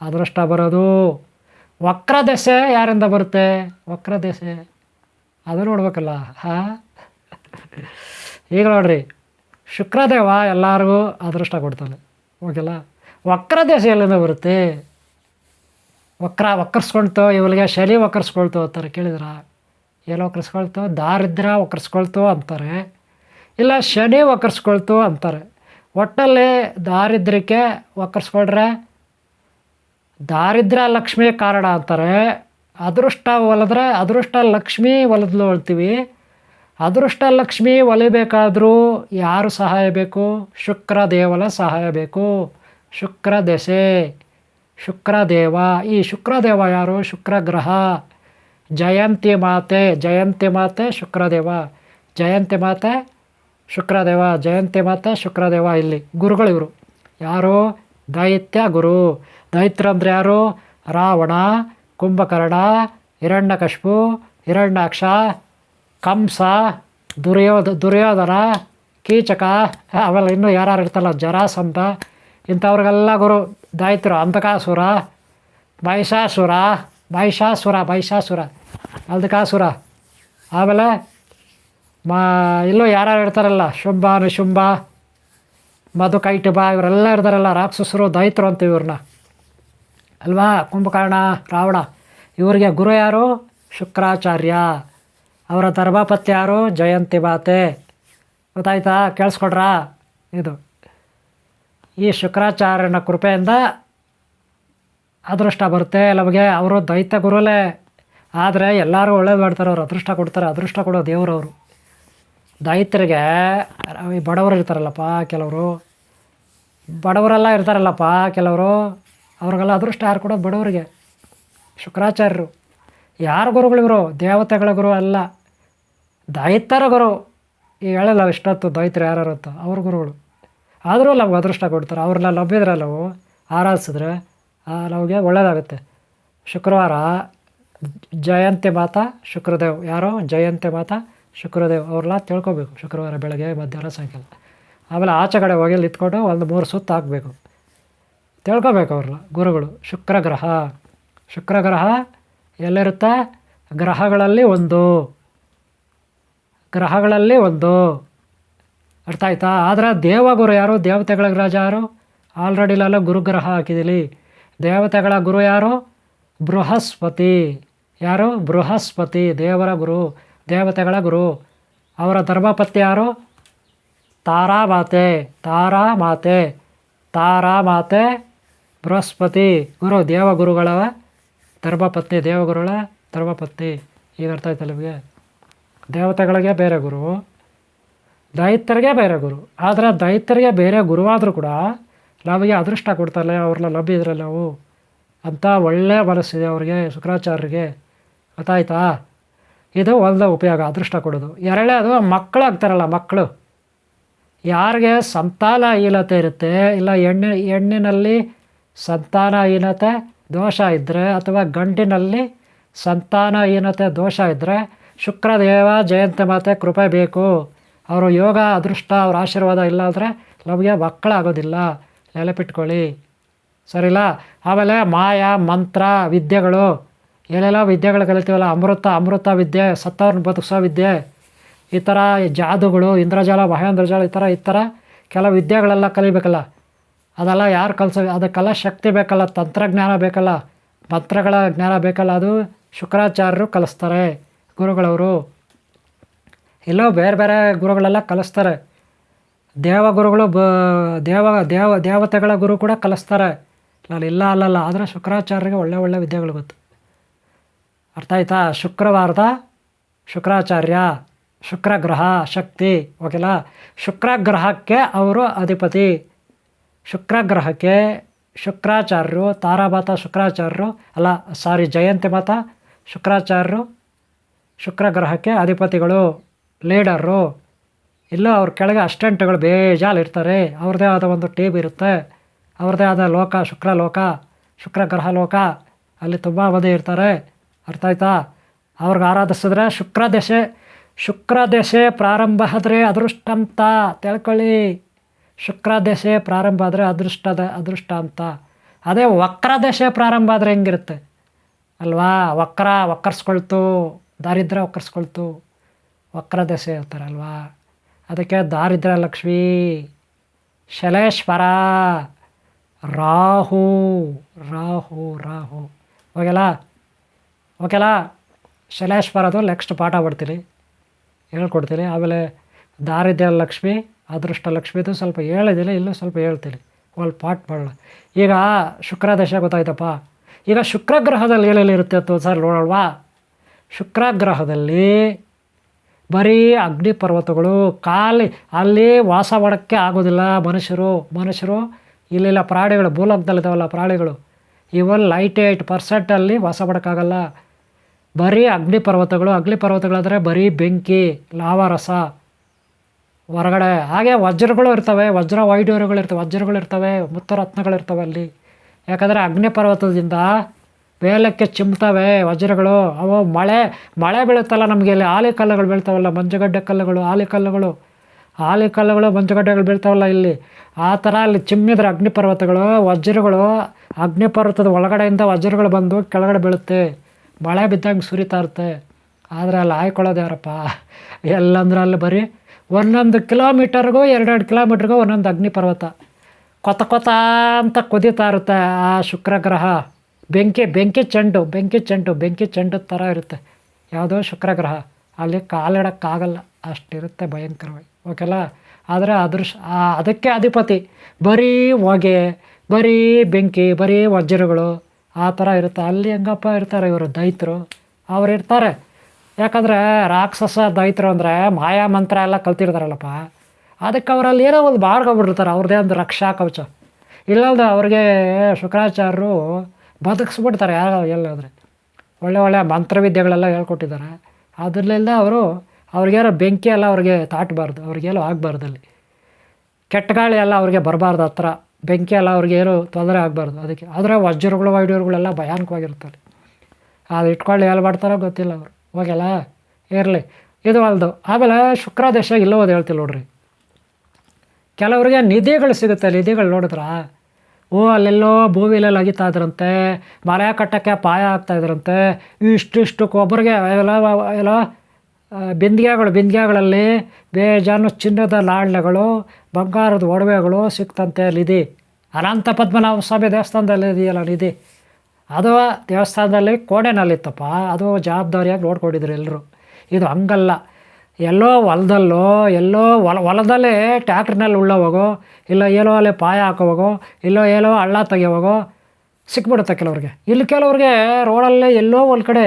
ಅದೃಷ್ಟ ಬರೋದು ವಕ್ರ ದಶೆ ಯಾರಿಂದ ಬರುತ್ತೆ? ವಕ್ರ ದೆಸೆ ಅದು ನೋಡ್ಬೇಕಲ್ಲ. ಹಾಂ? ಈಗ ನೋಡ್ರಿ. ಶುಕ್ರದೇವ ಎಲ್ಲರಿಗೂ ಅದೃಷ್ಟ ಕೊಡ್ತಾನೆ. ಓಕೆಲ್ಲ ವಕ್ರ ದಶೆ ಎಲ್ಲಿಂದ ಬರುತ್ತೆ? ವಕ್ರ ಒಕ್ಕರ್ಸ್ಕೊಳ್ತೋ ಇವಳಿಗೆ ಶನಿ ಒಕ್ಕರ್ಸ್ಕೊಳ್ತೋ ಅಂತಾರೆ, ಕೇಳಿದ್ರ? ಎಲ್ಲ ಒಕ್ಕರ್ಸ್ಕೊಳ್ತೋ ದಾರಿದ್ರ್ಯ ಒಕ್ಕರ್ಸ್ಕೊಳ್ತೋ ಅಂತಾರೆ. ಇಲ್ಲ, ಶನಿ ಒಕ್ಕರ್ಸ್ಕೊಳ್ತು ಅಂತಾರೆ. ಒಟ್ಟಲ್ಲಿ ದಾರಿದ್ರ್ಯಕ್ಕೆ ಒಕ್ಕರ್ಸ್ಕೊಳ್ರೆ ದಾರಿದ್ರ ಲಕ್ಷ್ಮಿ ಕಾರಣ ಅಂತಾರೆ. ಅದೃಷ್ಟ ಒಲಿದ್ರೆ ಅದೃಷ್ಟ ಲಕ್ಷ್ಮಿ ಒಲಿದ್ಲು ಹೇಳ್ತೀವಿ ಅದೃಷ್ಟ ಲಕ್ಷ್ಮಿ ಒಲಿಬೇಕಾದರೂ ಯಾರು ಸಹಾಯ ಬೇಕು? ಶುಕ್ರ ದೇವಲ ಸಹಾಯ ಬೇಕು. ಶುಕ್ರ ದಶೆ ಶುಕ್ರದೇವ. ಈ ಶುಕ್ರದೇವ ಯಾರು? ಶುಕ್ರ ಗ್ರಹ ಜಯಂತಿ ಮಾತೆ ಜಯಂತಿ ಮಾತೆ ಶುಕ್ರದೇವ. ಜಯಂತಿ ಮಾತೆ ಶುಕ್ರದೇವ. ಜಯಂತಿ ಮಾತೆ ಶುಕ್ರದೇವ ಇಲ್ಲಿ. ಗುರುಗಳು ಇವರು. ಯಾರು? ದೈತ್ಯ ಗುರು. ದೈತ್ಯ ಅಂದರೆ ಯಾರು? ರಾವಣ, ಕುಂಭಕರ್ಣ ಹಿರಣ್ಯಕಶ್ಪು ಹಿರಣ್ಯಾಕ್ಷ, ಕಂಸ, ದುರ್ಯೋಧ, ದುರ್ಯೋಧನ, ಕೀಚಕ. ಆಮೇಲೆ ಇನ್ನೂ ಯಾರ್ಯಾರು ಇರ್ತಲ್ಲ ಜರಾಸಂತ ಇಂಥವ್ರಿಗೆಲ್ಲ ಗುರು. ದೈತ್ರು ಅಂಧಕಾಸುರ, ಮಹಿಷಾಸುರ ಮಹಿಷಾಸುರ ಮಹಿಷಾಸುರ ಅಲ್ದಕಾಸುರ ಆಮೇಲೆ ಮಾ, ಇಲ್ಲೂ ಯಾರ್ಯಾರು ಇರ್ತಾರಲ್ಲ, ಶುಂಭ ನಿಶುಂಭ ಮಧುಕೈಟುಬ ಇವರೆಲ್ಲ ಇರ್ತಾರಲ್ಲ, ರಾಕ್ಷಸರು ದೈತ್ರು ಅಂತ ಇವ್ರನ್ನ. ಅಲ್ವಾ? ಕುಂಭಕರ್ಣ, ರಾವಣ. ಇವರಿಗೆ ಗುರು ಯಾರು? ಶುಕ್ರಾಚಾರ್ಯ. ಅವರ ಧರ್ಮಪತ್ಯ ಯಾರು? ಜಯಂತಿ ಮಾತೆ. ಗೊತ್ತಾಯ್ತಾ? ಕೇಳಿಸ್ಕೊಡ್ರಾ? ಇದು. ಈ ಶುಕ್ರಾಚಾರ್ಯನ ಕೃಪೆಯಿಂದ ಅದೃಷ್ಟ ಬರುತ್ತೆ. ನಮಗೆ ಅವರು ದೈತ್ಯ ಗುರುಲೇ ಆದರೆ ಎಲ್ಲರೂ ಒಳ್ಳೇದು ಮಾಡ್ತಾರೆ ಅವ್ರು. ಅದೃಷ್ಟ ಕೊಡ್ತಾರೆ, ಅದೃಷ್ಟ ಕೊಡೋ ದೇವರವರು ದೈತ್ಯರಿಗೆ, ಈ ಬಡವರು ಇರ್ತಾರಲ್ಲಪ್ಪ ಕೆಲವರು. ಬಡವರೆಲ್ಲ ಇರ್ತಾರಲ್ಲಪ್ಪ ಕೆಲವರು. ಅವ್ರಿಗೆಲ್ಲ ಅದೃಷ್ಟ ಯಾರು ಕೊಡೋದು? ಬಡವರಿಗೆ. ಶುಕ್ರಾಚಾರ್ಯರು. ಯಾರು ಗುರುಗಳು ಇವರು? ದೇವತೆಗಳ ಗುರು ಅಲ್ಲ. ದೈತ್ಯರ ಗುರು. ಈಗ ಹೇಳಲ್ಲ, ಇಷ್ಟೊತ್ತು ದೈತ್ಯರು ಯಾರು ಅಂತ. ಅವ್ರ ಗುರುಗಳು. ಆದರೂ ನಮ್ಗೆ ಅದೃಷ್ಟ ಕೊಡ್ತಾರೆ. ಅವ್ರನ್ನ ನಂಬಿದ್ರೆ ನಾವು ಆರಾಧಿಸಿದ್ರೆ ನಮಗೆ ಒಳ್ಳೆಯದಾಗುತ್ತೆ ಶುಕ್ರವಾರ ಜಯಂತಿ ಮಾತಾ ಶುಕ್ರದೇವ್. ಯಾರೋ? ಜಯಂತಿ ಮಾತಾ ಶುಕ್ರದೇವ್. ಅವ್ರನ್ನ ತಿಳ್ಕೊಬೇಕು ಶುಕ್ರವಾರ ಬೆಳಗ್ಗೆ, ಮಧ್ಯಾಹ್ನ, ಸಾಯಂಕಾಲ. ಆಮೇಲೆ ಆಚೆ ಕಡೆ ಹೋಗಿ ನಿಂತ್ಕೊಂಡು ಒಂದು ಮೂರು ಸುತ್ತು ಹಾಕಬೇಕು. ತಿಳ್ಕೊಬೇಕು ಅವ್ರನ್ನ ಗುರುಗಳು. ಶುಕ್ರ ಗ್ರಹ. ಶುಕ್ರ ಗ್ರಹ ಎಲ್ಲಿರುತ್ತೆ? ಗ್ರಹಗಳಲ್ಲಿ ಒಂದು. ಗ್ರಹಗಳಲ್ಲಿ ಒಂದು. ಅರ್ಥ ಆಯ್ತಾ? ಆದರೆ ದೇವಗುರು ಯಾರು? ದೇವತೆಗಳ ರಾಜ ಯಾರು? ಆಲ್ರೆಡಿ ಇಲ್ಲೆಲ್ಲ ಗುರುಗ್ರಹ ಹಾಕಿದಿಲಿ. ದೇವತೆಗಳ ಗುರು ಯಾರು? ಬೃಹಸ್ಪತಿ. ಯಾರು? ಬೃಹಸ್ಪತಿ, ದೇವರ ಗುರು, ದೇವತೆಗಳ ಗುರು. ಅವರ ಧರ್ಮಪತಿ ಯಾರು? ತಾರಾ ಮಾತೆ ತಾರಾ ಮಾತೆ ತಾರಾ ಮಾತೆ ಬೃಹಸ್ಪತಿ. ಗುರು ದೇವಗುರುಗಳ ಧರ್ಮಪತ್ನಿ ದೇವಗುರುಗಳ ಧರ್ಮಪತ್ನಿ. ಈಗ ಅರ್ಥ ಆಯ್ತಲ್ಲ ನಿಮಗೆ? ದೇವತೆಗಳಿಗೆ ಬೇರೆ ಗುರು. ದೈತ್ಯರಿಗೆ ಬೇರೆ ಗುರು. ಆದರೆ ದೈತ್ಯರಿಗೆ ಬೇರೆ ಗುರುವಾದರೂ ಕೂಡ ನಮಗೆ ಅದೃಷ್ಟ ಕೊಡ್ತಾರೆ ಅವ್ರನ್ನ ಇದ್ರಲ್ಲ ನಾವು. ಅಂತ ಒಳ್ಳೆಯ ಮನಸ್ಸಿದೆ ಅವ್ರಿಗೆ, ಶುಕ್ರಾಚಾರ್ಯರಿಗೆ. ಗೊತ್ತಾಯ್ತಾ? ಇದು ಒಂದು ಉಪಯೋಗ, ಅದೃಷ್ಟ ಕೊಡೋದು. ಎರಡೇ ಅದು ಮಕ್ಕಳು. ಯಾರಿಗೆ ಸಂತಾನಹೀನತೆ ಇರುತ್ತೆ, ಇಲ್ಲ ಹೆಣ್ಣು, ಹೆಣ್ಣಿನಲ್ಲಿ ಸಂತಾನಹೀನತೆ ದೋಷ ಇದ್ದರೆ ಅಥವಾ ಗಂಡಿನಲ್ಲಿ ಸಂತಾನಹೀನತೆ ದೋಷ ಇದ್ದರೆ ಶುಕ್ರದೇವ ಜಯಂತಿ ಮಾತೆ ಕೃಪೆ ಬೇಕು. ಅವರು ಯೋಗ, ಅದೃಷ್ಟ, ಅವ್ರ ಆಶೀರ್ವಾದ ಇಲ್ಲ ಅಂದರೆ ನಮಗೆ ಮಕ್ಕಳಾಗೋದಿಲ್ಲ. ನೆನಪಿಟ್ಕೊಳ್ಳಿ. ಸರಿಲ್ಲ? ಆಮೇಲೆ ಮಾಯ, ಮಂತ್ರ, ವಿದ್ಯೆಗಳು. ಏನೆಲ್ಲ ವಿದ್ಯೆಗಳು ಕಲಿತೀವಲ್ಲ, ಅಮೃತ ಅಮೃತ ವಿದ್ಯೆ, ಸತ್ತವ್ರನ್ನ ಬದುಕಿಸೋ ವಿದ್ಯೆ. ಈ ಥರ ಜಾದುಗಳು, ಇಂದ್ರಜಾಲ, ಮಹೇಂದ್ರಜಾಲ, ಈ ಥರ ಈ ಥರ ಕೆಲವು ವಿದ್ಯೆಗಳೆಲ್ಲ ಕಲಿಬೇಕಲ್ಲ. ಅದೆಲ್ಲ ಯಾರು ಕಲಿಸೋ, ಅದಕ್ಕೆಲ್ಲ ಶಕ್ತಿ ಬೇಕಲ್ಲ, ತಂತ್ರಜ್ಞಾನ ಬೇಕಲ್ಲ. ಮಂತ್ರಗಳ ಜ್ಞಾನ ಬೇಕಲ್ಲ, ಅದು ಶುಕ್ರಾಚಾರ್ಯರು ಕಲಿಸ್ತಾರೆ, ಗುರುಗಳವರು. ಎಲ್ಲೋ ಬೇರೆ ಬೇರೆ ಗುರುಗಳೆಲ್ಲ ಕಲಿಸ್ತಾರೆ. ದೇವಗುರುಗಳು ಬ, ದೇವ ದೇವ, ದೇವತೆಗಳ ಗುರು ಕೂಡ ಕಲಿಸ್ತಾರೆ. ನಾನು ಇಲ್ಲ ಅಲ್ಲಲ್ಲ ಆದರೆ ಶುಕ್ರಾಚಾರ್ಯರಿಗೆ ಒಳ್ಳೆ ಒಳ್ಳೆ ವಿದ್ಯೆಗಳು ಗೊತ್ತು. ಅರ್ಥ ಆಯ್ತಾ? ಶುಕ್ರವಾರದ ಶುಕ್ರಾಚಾರ್ಯ, ಶುಕ್ರಗ್ರಹ, ಶಕ್ತಿ ಓಕೆಲ್ಲ ಶುಕ್ರಗ್ರಹಕ್ಕೆ ಅವರು ಅಧಿಪತಿ. ಶುಕ್ರಗ್ರಹಕ್ಕೆ ಶುಕ್ರಾಚಾರ್ಯರು, ತಾರಾಮಾತ ಶುಕ್ರಾಚಾರ್ಯರು, ಅಲ್ಲ, ಸಾರಿ, ಜಯಂತಿ ಮಾತ ಶುಕ್ರಾಚಾರ್ಯರು, ಶುಕ್ರಗ್ರಹಕ್ಕೆ ಅಧಿಪತಿಗಳು. ಲೀಡರು, ಇಲ್ಲ ಅವ್ರ ಕೆಳಗೆ ಅಸ್ಟೆಂಟ್ಗಳು ಬೇಜಾಲು ಇರ್ತಾರೆ ಅವ್ರದ್ದೇ ಆದ ಒಂದು ಟೀಮ್ ಇರುತ್ತೆ. ಅವ್ರದ್ದೇ ಆದ ಲೋಕ, ಶುಕ್ರ ಲೋಕ, ಶುಕ್ರ ಗ್ರಹ ಲೋಕ, ಅಲ್ಲಿ ತುಂಬ ಮಂದಿ ಇರ್ತಾರೆ. ಅರ್ಥ ಆಯ್ತಾ? ಅವ್ರಿಗೆ ಆರಾಧಿಸಿದ್ರೆ ಶುಕ್ರ ದಶೆ. ಶುಕ್ರ ದಶೆ ಪ್ರಾರಂಭ ಆದರೆ ಅದೃಷ್ಟ ಅಂತ ತಿಳ್ಕೊಳ್ಳಿ. ಶುಕ್ರ ದಶೆ ಪ್ರಾರಂಭ ಆದರೆ ಅದೃಷ್ಟದ ಅದೃಷ್ಟ ಅಂತ. ಅದೇ ವಕ್ರ ದಶೆ ಪ್ರಾರಂಭ ಆದರೆ ಹೆಂಗಿರುತ್ತೆ? ಅಲ್ವಾ? ವಕ್ರ, ವಕ್ಕರ್ಸ್ಕೊಳ್ತು. ದಾರಿದ್ರ್ಯ ವಕ್ಕರ್ಸ್ಕೊಳ್ತು. ವಕ್ರ ದಶೆ ಹೇಳ್ತಾರಲ್ವಾ ಅದಕ್ಕೆ ದಾರಿದ್ರ ಲಕ್ಷ್ಮೀ ಶಲೇಶ್ವರ, ರಾಹು ರಾಹು ರಾಹು. ಓಕೆಲಾ ಓಕೆಲ್ಲ ಶಲೇಶ್ವರದು ನೆಕ್ಸ್ಟ್ ಪಾಠ ಬಿಡ್ತೀನಿ ಹೇಳ್ಕೊಡ್ತೀನಿ. ಆಮೇಲೆ ದಾರಿದ್ರ್ಯ ಲಕ್ಷ್ಮಿ ಅದೃಷ್ಟ ಲಕ್ಷ್ಮೀದು ಸ್ವಲ್ಪ ಹೇಳಿದ್ದೀನಿ ಇಲ್ಲೂ ಸ್ವಲ್ಪ ಹೇಳ್ತೀನಿ. ಒಂದು ಪಾಠ ಮಾಡೋಣ. ಈಗ ಶುಕ್ರ ದಶೆ ಗೊತ್ತಾಯ್ತಪ್ಪ. ಈಗ ಶುಕ್ರಗ್ರಹದಲ್ಲಿ ಇರುತ್ತೆ ಅಂತ ಸರ್ ನೋಡೋಣವಾ? ಶುಕ್ರ ಗ್ರಹದಲ್ಲಿ ಬರೀ ಅಗ್ನಿ ಪರ್ವತಗಳು, ಖಾಲಿ, ಅಲ್ಲಿ ವಾಸ ಮಾಡೋಕ್ಕೆ ಆಗೋದಿಲ್ಲ ಮನುಷ್ಯರು. ಮನುಷ್ಯರು, ಇಲ್ಲೆಲ್ಲ ಪ್ರಾಣಿಗಳು ಭೂಲೋಕದಲ್ಲಿದ್ದಾವಲ್ಲ ಪ್ರಾಣಿಗಳು. ಇವನ್ ಲೈಟ್ ಏಯ್ಟ್ ಪರ್ಸೆಂಟಲ್ಲಿ ವಾಸ ಮಾಡೋಕ್ಕಾಗಲ್ಲ. ಬರೀ ಅಗ್ನಿ ಪರ್ವತಗಳು, ಅಗ್ನಿ ಪರ್ವತಗಳಾದರೆ ಬರೀ ಬೆಂಕಿ ಲಾವಾರಸ ಹೊರಗಡೆ. ಹಾಗೆ ವಜ್ರಗಳು ಇರ್ತವೆ, ವಜ್ರ ಮುತ್ತು ರತ್ನಗಳಿರ್ತವೆ ಅಲ್ಲಿ. ಯಾಕಂದರೆ ಅಗ್ನಿ ಪರ್ವತದಿಂದ ಮೇಲಕ್ಕೆ ಚಿಮ್ತಾವೆ ವಜ್ರಗಳು. ಅವು ಮಳೆ ಮಳೆ ಬೀಳುತ್ತಲ್ಲ ನಮಗೆ ಇಲ್ಲಿ ಆಲಿ ಕಲ್ಲುಗಳು ಬೀಳ್ತಾವಲ್ಲ, ಮಂಜುಗಡ್ಡೆ ಕಲ್ಲುಗಳು, ಆಲಿ ಕಲ್ಲುಗಳು. ಆಲಿ ಕಲ್ಲುಗಳು, ಮಂಜುಗಡ್ಡೆಗಳು ಬೀಳ್ತಾವಲ್ಲ ಇಲ್ಲಿ. ಆ ಥರ ಅಲ್ಲಿ ಚಿಮ್ಮಿದ್ರೆ ಅಗ್ನಿ ಪರ್ವತಗಳು, ವಜ್ರಗಳು, ಅಗ್ನಿ ಪರ್ವತದ ಒಳಗಡೆಯಿಂದ ವಜ್ರಗಳು ಬಂದು ಕೆಳಗಡೆ ಬೀಳುತ್ತೆ. ಮಳೆ ಬಿದ್ದಂಗೆ ಸುರಿತಾ ಇರುತ್ತೆ. ಆದರೆ ಅಲ್ಲಿ ಆಯ್ಕೊಳ್ಳೋದು ಯಾರಪ್ಪ? ಎಲ್ಲಂದ್ರೆ ಅಲ್ಲಿ ಬರೀ ಒಂದೊಂದು ಕಿಲೋಮೀಟರ್ಗೂ ಎರಡೆರಡು ಕಿಲೋಮೀಟ್ರಿಗೂ ಒಂದೊಂದು ಅಗ್ನಿ ಪರ್ವತ. ಕೊತ ಕೊತ ಅಂತ ಕುದೀತಾ ಇರುತ್ತೆ ಆ ಶುಕ್ರ ಗ್ರಹ ಬೆಂಕಿ ಬೆಂಕಿ ಚೆಂಡು ಬೆಂಕಿ ಚೆಂಡು ಬೆಂಕಿ ಚೆಂಡು ಥರ ಇರುತ್ತೆ. ಯಾವುದೋ ಶುಕ್ರ ಗ್ರಹ ಅಲ್ಲಿ ಕಾಲಿಡೋಕ್ಕಾಗಲ್ಲ ಅಷ್ಟಿರುತ್ತೆ ಭಯಂಕರವಾಗಿ. ಓಕೆಲ್ಲ ಆದರೆ ಅದೃಶ್ ಅದಕ್ಕೆ ಅಧಿಪತಿ. ಬರೀ ಹೊಗೆ, ಬರೀ ಬೆಂಕಿ, ಬರೀ ವಜ್ರಗಳು ಆ ಥರ ಇರುತ್ತೆ. ಅಲ್ಲಿ ಹೆಂಗಪ್ಪ ಇರ್ತಾರೆ ಇವರು ದೈತರು? ಅವ್ರು ಇರ್ತಾರೆ. ಯಾಕಂದರೆ ರಾಕ್ಷಸ ದೈತ್ರು ಅಂದರೆ ಮಾಯಾ ಮಂತ್ರ ಎಲ್ಲ ಕಲ್ತಿರ್ತಾರಲ್ಲಪ್ಪ. ಅದಕ್ಕೆ ಅವರಲ್ಲಿ ಏನೋ ಒಂದು ಮಾಡ್ಕೊಬಿಟ್ಟಿರ್ತಾರೆ ಅವ್ರದ್ದೇ ಒಂದು ರಕ್ಷಾ ಕವಚ. ಇಲ್ಲಾಂದ್ರೆ ಅವ್ರಿಗೆ ಶುಕ್ರಾಚಾರ್ಯರು ಬದುಕಿಸ್ಬಿಡ್ತಾರೆ ಯಾರು ಎಲ್ಲಾದರೆ. ಒಳ್ಳೆ ಒಳ್ಳೆ ಮಂತ್ರವಿದ್ಯೆಗಳೆಲ್ಲ ಹೇಳ್ಕೊಟ್ಟಿದ್ದಾರೆ. ಅದರಲ್ಲೆಲ್ಲ ಅವರು ಅವ್ರಿಗೇನೋ ಬೆಂಕಿ ಎಲ್ಲ ಅವ್ರಿಗೆ ತಾಟಬಾರ್ದು ಅವ್ರಿಗೆಲ್ಲೋ ಆಗಬಾರ್ದು ಅಲ್ಲಿ. ಕೆಟ್ಟ ಗಾಳಿ ಎಲ್ಲ ಅವ್ರಿಗೆ ಬರಬಾರ್ದು ಹತ್ರ. ಬೆಂಕಿ ಎಲ್ಲ ಅವ್ರಿಗೆ ಏನೂ ತೊಂದರೆ ಆಗಬಾರ್ದು ಅದಕ್ಕೆ. ಆದರೆ ವಜ್ರಗಳು ವೈಡ್ಯೂರುಗಳೆಲ್ಲ ಭಯಾನಕವಾಗಿರ್ತವೆ ಅದು ಇಟ್ಕೊಳ್ಳಿ ಎಲ್ಲಿ ಮಾಡ್ತಾರೋ ಗೊತ್ತಿಲ್ಲ ಅವರು. ಹೋಗಲ್ಲ, ಇರಲಿ. ಇದು ಅಲ್ದು. ಆಮೇಲೆ ಶುಕ್ರ ದೇಶ ಇಲ್ಲೋದು ಹೇಳ್ತಿಲ್ಲ ನೋಡ್ರಿ. ಕೆಲವರಿಗೆ ನಿಧಿಗಳು ಸಿಗುತ್ತೆ, ನಿಧಿಗಳು ನೋಡಿದ್ರ? ಓ, ಅಲ್ಲೆಲ್ಲೋ ಭೂಮಿಲೆಲ್ಲ ಅಗಿತಾ ಇದ್ರಂತೆ ಮನೆ ಕಟ್ಟಕ್ಕೆ ಪಾಯ ಆಗ್ತಾ ಇದ್ರಂತೆ ಇಷ್ಟಿಷ್ಟು ಕೊಬ್ಬರಿಗೆ ಎಲ್ಲ ಎಲ್ಲ ಬಿಂದಿಗೆಗಳು, ಬಿಂದಿಗೆಗಳಲ್ಲಿ ಬೇಜಾನು ಚಿನ್ನದ ನಾಣ್ಯಗಳು, ಬಂಗಾರದ ಒಡವೆಗಳು ಸಿಕ್ತಂತೆ ನಿಧಿ. ಅನಂತ ಪದ್ಮನಾಭ ಸ್ವಾಮಿ ದೇವಸ್ಥಾನದಲ್ಲಿ ಇದೆಯಲ್ಲ ನಿಧಿ. ಅದು ದೇವಸ್ಥಾನದಲ್ಲಿ ಕೋಣೆನಲ್ಲಿತ್ತಪ್ಪ. ಅದು ಜವಾಬ್ದಾರಿಯಾಗಿ ನೋಡ್ಕೊಂಡಿದ್ರು ಎಲ್ಲರೂ. ಇದು ಹಂಗಲ್ಲ. ಎಲ್ಲೋ ಹೊಲದಲ್ಲೋ, ಎಲ್ಲೋ ಹೊಲ, ಹೊಲದಲ್ಲೇ ಟ್ಯಾಕ್ಟ್ರಿನಲ್ಲಿ ಉಳ್ಳೋವಾಗೋ ಇಲ್ಲ ಏನೋ ಅಲ್ಲೇ ಪಾಯ ಹಾಕೋವಾಗೋ, ಇಲ್ಲೋ ಏನೋ ಹಳ್ಳ ತೆಗಿಯೋವಾಗೋ ಸಿಕ್ಬಿಡುತ್ತೆ ಕೆಲವ್ರಿಗೆ. ಇಲ್ಲಿ ಕೆಲವ್ರಿಗೆ ರೋಡಲ್ಲೇ ಎಲ್ಲೋ ಒಂದು ಕಡೆ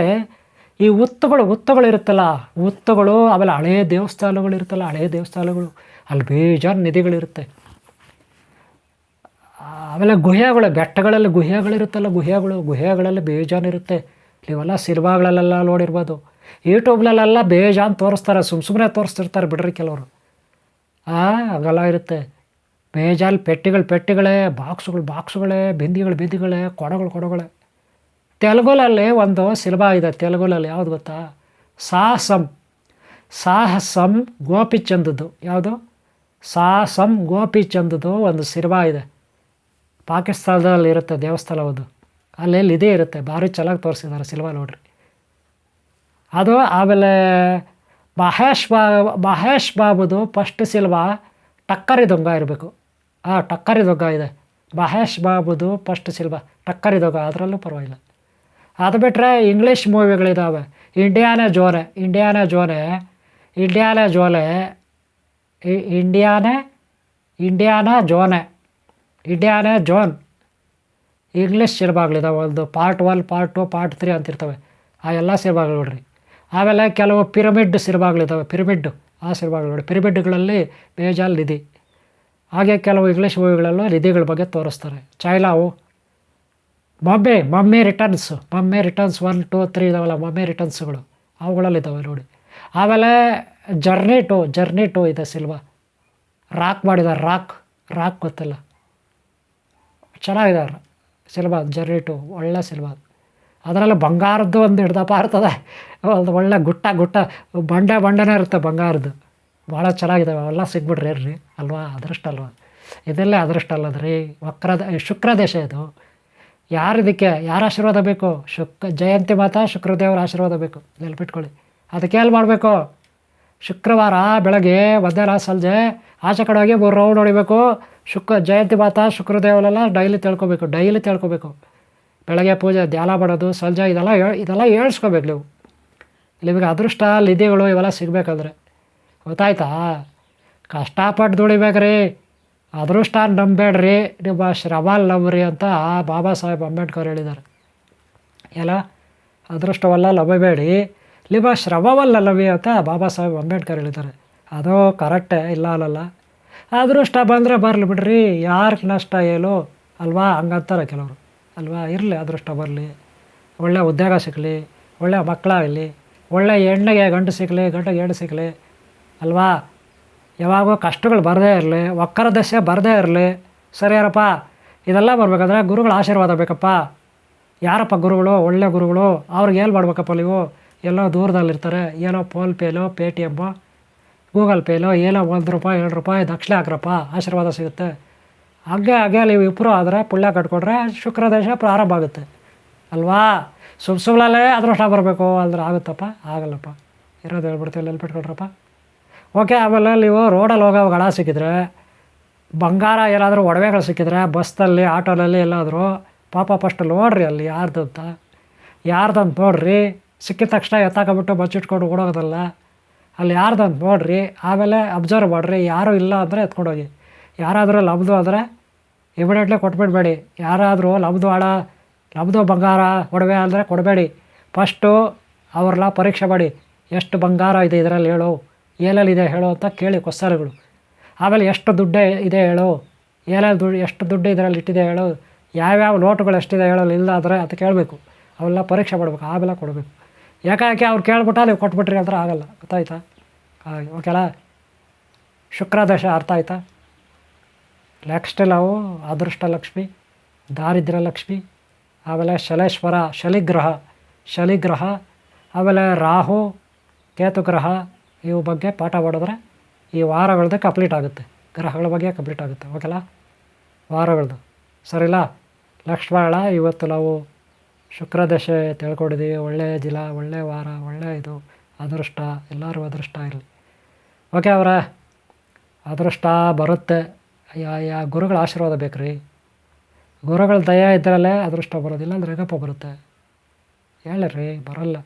ಈ ಉತ್ತುಗಳು ಉತ್ತುಗಳು ಇರುತ್ತಲ್ಲ, ಉತ್ತುಗಳು, ಆಮೇಲೆ ಹಳೇ ದೇವಸ್ಥಾನಗಳು ಇರುತ್ತಲ್ಲ, ಹಳೇ ದೇವಸ್ಥಾನಗಳು, ಅಲ್ಲಿ ಬೇಜಾರು ನಿಧಿಗಳಿರುತ್ತೆ. ಆಮೇಲೆ ಗುಹೆಗಳು, ಬೆಟ್ಟಗಳಲ್ಲಿ ಗುಹೆಗಳಿರುತ್ತಲ್ಲ ಗುಹೆಗಳು, ಗುಹೆಗಳಲ್ಲಿ ಬೇಜಾನಿರುತ್ತೆ ನೀವೆಲ್ಲ ಸಿನಿಮಾಗಳಲ್ಲೆಲ್ಲ ನೋಡಿರ್ಬೋದು. ಯೂಟ್ಯೂಬ್ನಲ್ಲೆಲ್ಲ ಬೇಜಾನ್ ತೋರಿಸ್ತಾರೆ ಸುಮ್ಮ ಸುಮ್ಮನೆ ತೋರಿಸ್ತಿರ್ತಾರೆ ಬಿಡ್ರಿ ಕೆಲವರು. ಹಂಗೆಲ್ಲ ಇರುತ್ತೆ. ಬೇಜಾನ್ ಪೆಟ್ಟಿಗಳು ಪೆಟ್ಟಿಗಳೇ, ಬಾಕ್ಸ್ಗಳು ಬಾಕ್ಸ್ಗಳೇ, ಬಿಂದಿಗಳು ಬಿಂದಿಗಳೇ, ಕೊಡಗಳು ಕೊಡಗಳೇ. ತೆಲುಗುಲಲ್ಲಿ ಒಂದು ಸಿನಿಮಾ ಇದೆ, ತೆಲುಗುಲಲ್ಲಿ ಯಾವುದು ಗೊತ್ತಾ? ಸಾಹಸಂ ಸಾಹಸಂ ಗೋಪಿಚಂದದ್ದು ಯಾವುದು? ಸಾಹಸಂ ಗೋಪಿಚಂದದ್ದು ಒಂದು ಸಿನಿಮಾ ಇದೆ. ಪಾಕಿಸ್ತಾನದಲ್ಲಿ ಇರುತ್ತೆ ದೇವಸ್ಥಾನ ಒಂದು ಅಲ್ಲೆಲ್ಲಿ ಇದೇ ಇರುತ್ತೆ. ಭಾರಿ ಚೆನ್ನಾಗಿ ತೋರಿಸಿದ್ದಾರೆ ಸಿನಿಮಾ ನೋಡ್ರಿ. ಅದು ಆಮೇಲೆ ಮಹೇಶ್ ಬಾ, ಮಹೇಶ್ ಬಾಬುದು ಫಸ್ಟ್ ಸಿಲ್ವಾ ಟಕ್ಕರಿ ದೊಂಗ ಇರಬೇಕು. ಹಾಂ ಟಕ್ಕರಿ ದೊಂಗ ಇದೆ. ಮಹೇಶ್ ಬಾಬುದು ಫಸ್ಟ್ ಸಿಲ್ವಾ ಟಕ್ಕರಿ ದೊಂಗ, ಅದರಲ್ಲೂ ಪರವಾಗಿಲ್ಲ. ಅದು ಬಿಟ್ಟರೆ English ಮೂವಿಗಳಿದ್ದಾವೆ Indiana Jones Indiana Jones Indiana ಜೋಲೆ Indiana Indiana Jones Indiana Jones English ಸಿನಿಮಾಗಳಿದ್ದಾವೆ ಒಂದು part one part two part three ಅಂತಿರ್ತವೆ. ಆ ಎಲ್ಲ ಸಿನಿಮಾಗಳು ನೋಡ್ರಿ. ಆಮೇಲೆ ಕೆಲವು ಪಿರಮಿಡ್ ಸಿನಿಮಾಗಳಿದ್ದಾವೆ ಪಿರಮಿಡ್, ಆ ಸಿನಿಮಾಗಳು ನೋಡಿ. ಪಿರಮಿಡ್ಗಳಲ್ಲಿ ಬೇಜಾಲ್ ನಿಧಿ. ಹಾಗೆ ಕೆಲವು ಇಂಗ್ಲೀಷ್ ಮೂವಿಗಳಲ್ಲೂ ನಿಧಿಗಳ ಬಗ್ಗೆ ತೋರಿಸ್ತಾರೆ. ಚೈಲಾವು ಮೊಮ್ಮೆ, mummy returns mummy returns one, two, three ಇದಾವಲ್ಲ, ಮಮ್ಮಿ ರಿಟರ್ನ್ಸ್ಗಳು. ಅವುಗಳಲ್ಲಿದ್ದಾವೆ ನೋಡಿ. ಆಮೇಲೆ ಜರ್ನಿ ಟು ಜರ್ನಿ ಟು ಇದೆ ಸಿಲ್ವಾ ರಾಕ್ ಮಾಡಿದ್ದಾರೆ ರಾಕ್ ರಾಕ್ ಗೊತ್ತಿಲ್ಲ. ಚೆನ್ನಾಗಿದ್ದಾರೆ ಸಿಲ್ವಾ ಜರ್ನಿ ಟು, ಒಳ್ಳೆ ಸಿನಿಮಾ. ಅದರಲ್ಲಿ ಬಂಗಾರದ್ದು ಒಂದು ಹಿಡ್ದಪ್ಪ ಇರ್ತದೆ ಒಂದು ಒಳ್ಳೆ ಗುಟ್ಟ ಗುಟ್ಟ ಬಂಡೆ ಬಂಡೆನೇ ಇರುತ್ತೆ ಬಂಗಾರದ್ದು. ಭಾಳ ಚೆನ್ನಾಗಿದ್ದಾವೆ ಅವೆಲ್ಲ ಸಿಗ್ಬಿಡ್ರಿ ರೀ ಅಲ್ವಾ? ಅದೃಷ್ಟ ಅಲ್ವಾ? ಇದೆಲ್ಲೇ ಅದೃಷ್ಟ ರೀ ವಕ್ರದ, ಶುಕ್ರ ದೇಶ ಇದು. ಯಾರು ಇದಕ್ಕೆ, ಯಾರ ಆಶೀರ್ವಾದ ಬೇಕು? ಶುಕ್, ಜಯಂತಿ ಮಾತಾ ಶುಕ್ರದೇವರ ಆಶೀರ್ವಾದ ಬೇಕು. ನೆನಪಿಟ್ಕೊಳ್ಳಿ. ಅದಕ್ಕೆ ಎಲ್ಲಿ ಮಾಡಬೇಕು? ಶುಕ್ರವಾರ ಬೆಳಗ್ಗೆ ಮಧ್ಯಾಹ್ನ ಸಂಜೆ ಆಚೆ ಕಡೆ ಹೋಗಿ ಮೂರು ರೌಂಡ್ ಹೊಡಿಬೇಕು. ಶುಕ್ರ ಜಯಂತಿ ಮಾತಾ ಶುಕ್ರದೇವರೆಲ್ಲ ಡೈಲಿ ತಿಳ್ಕೊಬೇಕು. ಡೈಲಿ ತಿಳ್ಕೊಬೇಕು. ಬೆಳಗ್ಗೆ ಪೂಜೆ, ಧ್ಯಾನ ಮಾಡೋದು, ಸಂಜೆ ಇದೆಲ್ಲ ಇದೆಲ್ಲ ಹೇಳ್ಸ್ಕೊಬೇಕು ನೀವು. ನಿಮಗೆ ಅದೃಷ್ಟ ನಿಧಿಗಳು ಇವೆಲ್ಲ ಸಿಗಬೇಕಂದ್ರೆ. ಗೊತ್ತಾಯ್ತಾ? ಕಷ್ಟಪಟ್ಟು ದುಡಿಬೇಕ್ರಿ. ಅದೃಷ್ಟ ನಂಬೇಡ್ರಿ ನಿಮ್ಮ ಶ್ರಮಲ್ ನಂಬ್ರಿ ಅಂತ ಬಾಬಾ ಸಾಹೇಬ್ ಅಂಬೇಡ್ಕರ್ ಹೇಳಿದ್ದಾರೆ. ಎಲ್ಲ ಅದೃಷ್ಟವಲ್ಲ ನಂಬಬೇಡಿ. ನಿಮ್ಮ ಶ್ರಮವಲ್ಲ ನಂಬಿ ಅಂತ ಬಾಬಾ ಸಾಹೇಬ್ ಅಂಬೇಡ್ಕರ್ ಹೇಳಿದ್ದಾರೆ. ಅದು ಕರೆಕ್ಟೇ, ಇಲ್ಲ ಅಲ್ಲಲ್ಲ ಅದೃಷ್ಟ ಬಂದರೆ ಬರಲಿ ಬಿಡ್ರಿ. ಯಾರಿಗೆ ನಷ್ಟ ಏನು ಅಲ್ವಾ? ಹಂಗಂತಾರೆ ಕೆಲವರು. ಅಲ್ವಾ? ಇರಲಿ ಅದೃಷ್ಟ ಬರಲಿ. ಒಳ್ಳೆಯ ಉದ್ಯೋಗ ಸಿಗಲಿ ಒಳ್ಳೆಯ ಮಕ್ಕಳಾಗಲಿ ಒಳ್ಳೆಯ ಹೆಣ್ಣಿಗೆ ಗಂಡು ಸಿಗಲಿ ಗಂಡಿಗೆ ಹೆಣ್ಣು ಸಿಗಲಿ ಅಲ್ವಾ? ಯಾವಾಗೋ ಕಷ್ಟಗಳು ಬರದೇ ಇರಲಿ, ಒಕ್ಕರ ದಶೆ ಬರದೇ ಇರಲಿ. ಸರಿಯಾರಪ್ಪ ಇದೆಲ್ಲ ಬರಬೇಕಂದ್ರೆ ಗುರುಗಳ ಆಶೀರ್ವಾದ ಬೇಕಪ್ಪ. ಯಾರಪ್ಪ ಗುರುಗಳು? ಒಳ್ಳೆ ಗುರುಗಳು. ಅವ್ರಿಗೆ ಏನು ಮಾಡ್ಬೇಕಪ್ಪ ನೀವು? ಎಲ್ಲೋ ದೂರದಲ್ಲಿರ್ತಾರೆ. ಏನೋ ಫೋನ್ ಪೇಲೋ ಪೇ ಟಿ ಎಮ್ಮೋ ಗೂಗಲ್ ಪೇಲೋ ಏನೋ ಒಂದು ರೂಪಾಯಿ, ಎರಡು ರೂಪಾಯಿ ದಕ್ಷಿಣ ಹಾಕ್ರಪ್ಪ, ಆಶೀರ್ವಾದ ಸಿಗುತ್ತೆ. ಹಾಗೆ ಹಾಗೆ ವಿಪ್ರೋ ಆದ್ರೆ ಪುಳ್ಯ ಕಟ್ಕೊಂಡ್ರೆ ಶುಕ್ರ ದೇಶ ಪ್ರಾರಂಭ ಆಗುತ್ತೆ. ಅಲ್ವಾ? ಸುಮ್ ಸುಮ್ಮನಲ್ಲೇ ಅದೃಷ್ಟ ಬರಬೇಕು ಅಂದ್ರೆ ಆಗುತ್ತಪ್ಪ? ಆಗಲ್ಲಪ್ಪ. ಇರೋದು ಹೇಳ್ಬಿಡ್ತೀವಿ ನೆನ್ಪಿಟ್ಕೊಳ್ರಪ್ಪ ಓಕೆ, ಆಮೇಲೆ ನೀವು ರೋಡಲ್ಲಿ ಹೋಗೋವಾಗ ಹಣ ಸಿಕ್ಕಿದ್ರೆ, ಬಂಗಾರ ಏನಾದರೂ ಒಡವೆಗಳು ಸಿಕ್ಕಿದ್ರೆ ಬಸ್ನಲ್ಲಿ ಆಟೋನಲ್ಲಿ ಎಲ್ಲಾದರೂ ಪಾಪ ಫಸ್ಟ್ ನೋಡ್ರಿ ಅಲ್ಲಿ ಯಾರ್ದು ಅಂತ. ಯಾರ್ದಂತ ನೋಡ್ರಿ. ಸಿಕ್ಕಿದ ತಕ್ಷಣ ಎತ್ತಾಕೊಂಬಿಟ್ಟು ಬಚ್ಚಿಟ್ಕೊಂಡು ಓಡೋಗೋದಲ್ಲ, ಅಲ್ಲಿ ಯಾರ್ದಂತ ನೋಡ್ರಿ. ಆಮೇಲೆ ಅಬ್ಸರ್ವ್ ಮಾಡಿರಿ, ಯಾರೂ ಇಲ್ಲ ಅಂದರೆ ಎತ್ಕೊಂಡೋಗಿ. ಯಾರಾದರೂ ಲಬ್ದು ಆದರೆ ಇಮಿಡಿಯೇಟ್ಲಿ ಕೊಟ್ಬಿಡ್ಬೇಡಿ. ಯಾರಾದರೂ ಲಬ್ದು ಹಣ ಲಬ್ದು ಬಂಗಾರ ಒಡವೆ ಅಂದರೆ ಕೊಡಬೇಡಿ. ಫಸ್ಟು ಅವ್ರನ್ನ ಪರೀಕ್ಷೆ ಮಾಡಿ, ಎಷ್ಟು ಬಂಗಾರ ಇದೆ ಇದರಲ್ಲಿ ಹೇಳು ಏನೇನಿದೆ ಹೇಳು ಅಂತ ಕೇಳಿ ಕೊಸ್ಸಾರಗಳು. ಆಮೇಲೆ ಎಷ್ಟು ದುಡ್ಡು ಇದೆ ಹೇಳು ಏನೇ ದುಡ್ಡು ಎಷ್ಟು ದುಡ್ಡು ಇದರಲ್ಲಿ ಇಟ್ಟಿದೆ ಹೇಳು, ಯಾವ್ಯಾವ ನೋಟುಗಳು ಎಷ್ಟಿದೆ ಹೇಳೋಲ್ಲ ಇಲ್ಲ ಆದರೆ ಅಂತ ಕೇಳಬೇಕು. ಅವೆಲ್ಲ ಪರೀಕ್ಷೆ ಮಾಡಬೇಕು, ಆಮೇಲೆ ಕೊಡಬೇಕು. ಯಾಕೆ ಅವ್ರು ಕೇಳ್ಬಿಟ್ಟ ನೀವು ಕೊಟ್ಬಿಟ್ರಿ ಅಂದ್ರೆ ಆಗಲ್ಲ. ಗೊತ್ತಾಯ್ತಾ? ಓಕೆಲ್ಲ ಶುಕ್ರದಶ ಅರ್ಥ ಆಯ್ತಾ? ನೆಕ್ಸ್ಟ್ ನಾವು ಅದೃಷ್ಟ ಲಕ್ಷ್ಮಿ ದಾರಿದ್ರ ಲಕ್ಷ್ಮಿ ಆಮೇಲೆ ಶಲೇಶ್ವರ, ಶಲಿಗ್ರಹ ಶಲಿಗ್ರಹ, ಆಮೇಲೆ ರಾಹು, ಕೇತುಗ್ರಹ, ಇವು ಬಗ್ಗೆ ಪಾಠ ಮಾಡಿದ್ರೆ ಈ ವಾರಗಳದ್ದು ಕಂಪ್ಲೀಟ್ ಆಗುತ್ತೆ. ಗ್ರಹಗಳ ಬಗ್ಗೆ ಕಂಪ್ಲೀಟ್ ಆಗುತ್ತೆ. ಓಕೆಲ್ಲ ವಾರಗಳದ್ದು ಸರಿಲ್ಲ ಲಕ್ಷ್ಮಣ, ಇವತ್ತು ನಾವು ಶುಕ್ರದಶೆ ತಿಳ್ಕೊಂಡಿದ್ದೀವಿ ಒಳ್ಳೆಯ ಜಿಲ ಒಳ್ಳೆಯ ವಾರ ಒಳ್ಳೆಯ ಇದು, ಅದೃಷ್ಟ, ಎಲ್ಲರೂ ಅದೃಷ್ಟ ಇರಲಿ. ಓಕೆ ಅವರ, ಅದೃಷ್ಟ ಬರುತ್ತೆ. ಯಾ ಯಾ ಗುರುಗಳ ಆಶೀರ್ವಾದ ಬೇಕು ಗುರುಗಳ ದಯ ಇದ್ದರಲ್ಲೇ ಅದೃಷ್ಟ ಬರೋದಿಲ್ಲ, ಅಂದರೆ ರೇಗಪ್ಪ ಬರುತ್ತೆ. ಹೇಳ್ರಿ, ಬರಲ್ಲ.